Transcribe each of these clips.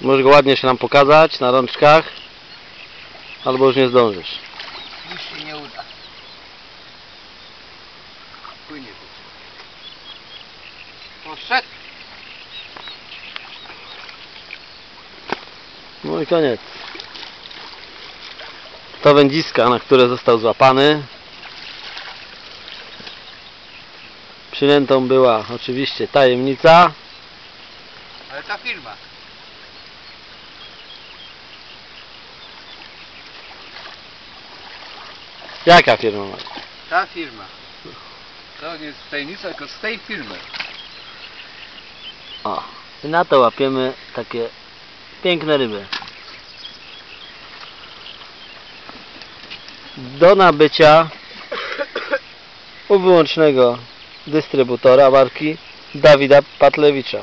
Możesz go ładnie się nam pokazać na rączkach. Albo już nie zdążysz. Już się nie uda. Płynie. Poszedł. No i koniec. To wędziska, na które został złapany. Przynętą była oczywiście tajemnica. Ale ta firma. Jaka firma ma? Ta firma. To nie jest tajemnica, tylko z tej firmy. O, i na to łapiemy takie piękne ryby. Do nabycia u wyłącznego dystrybutora marki Dawida Patlewicza.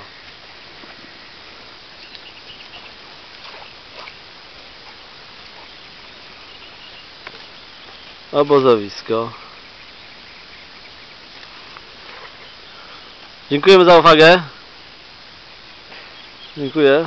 Obozowisko. Dziękujemy za uwagę. Dziękuję.